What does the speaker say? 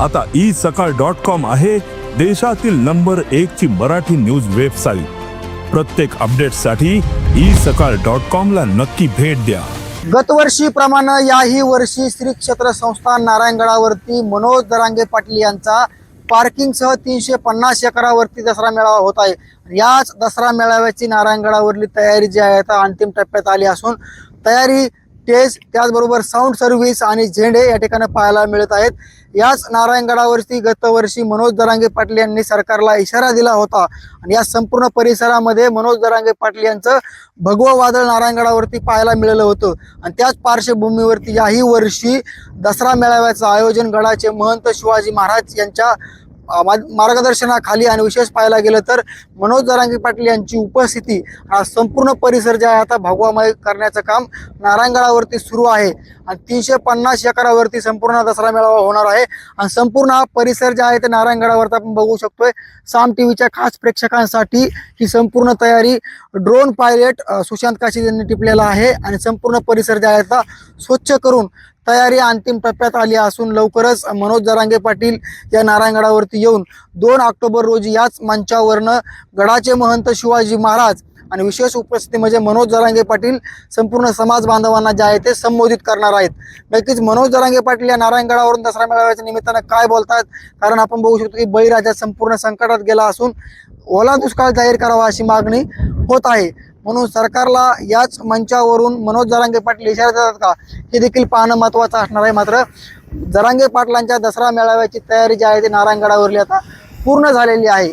आता ई सकाळ dot com आहे देशातील नंबर एक ची मराठी न्यूज वेबसाईट. प्रत्येक अपडेटसाठी ई सकाळ डॉट कॉम ला नक्की भेट द्या. गतवर्षीप्रमाणे याही वर्षी श्री क्षेत्र संस्थान नारायणगडावरती मनोज दरांगे पाटील यांचा पार्किंगसह तीनशे पन्नास एकरावरती दसरा मेळावा होत आहे. याच दसरा मेळाव्याची नारायणगडावरली तयारी जी आहे आता अंतिम टप्प्यात आली असून तयारी टेस्ट त्याचबरोबर साऊंड सर्व्हिस आणि झेंडे या ठिकाणी पाहायला मिळत आहेत. याच नारायणगडावरती गतवर्षी मनोज दरांगे पाटील यांनी सरकारला इशारा दिला होता. आणि या संपूर्ण परिसरामध्ये मनोज दरांगे पाटील यांचं भगवं वादळ नारायणगडावरती पाहायला मिळालं होतं. आणि त्याच पार्श्वभूमीवरती याही वर्षी दसरा मेळाव्याचं आयोजन गडाचे महंत शिवाजी महाराज यांच्या मार्गदर्शनाखाली आणि विशेष पाहायला गेलं तर मनोज दरांगे पाटील यांची उपस्थिती हा संपूर्ण परिसर जे आहे आता भगवामय करण्याचं काम नारायणगडावरती सुरू आहे. आणि तीनशे पन्नास एकरावरती संपूर्ण दसरा मेळावा होणार आहे. आणि संपूर्ण हा परिसर जे आहे ते नारायणगडावरती आपण बघू शकतोय. साम टीव्हीच्या खास प्रेक्षकांसाठी ही संपूर्ण तयारी ड्रोन पायलट सुशांत काशी यांनी टिपलेला आहे. आणि संपूर्ण परिसर जे आहे आता स्वच्छ करून तयारी अंतिम टप्प्यात आली असून लवकरच मनोज जरांगे पाटील या नारायणगडावरती येऊन दोन ऑक्टोबर रोजी याच मंचावरनं गडाचे महंत शिवाजी महाराज आणि विशेष उपस्थिती म्हणजे मनोज जरांगे पाटील संपूर्ण समाज बांधवांना जे आहे ते संबोधित करणार आहेत. नक्कीच मनोज जरांगे पाटील या नारायणगडावरून दसरा मेळाव्याच्या निमित्तानं काय बोलतात? कारण आपण बघू शकतो की बळीराजा संपूर्ण संकटात गेला असून ओला दुष्काळ जाहीर करावा अशी मागणी होत आहे. म्हणून सरकारला याच मंचावरून मनोज जरांगे पाटील इशारा देतात का? हे देखील पाहणं महत्त्वाचं असणार आहे मात्र जरांगे पाटलांच्या दसरा मेळाव्याची तयारी जी आहे ती नारायणगडावरली आता पूर्ण झालेली आहे.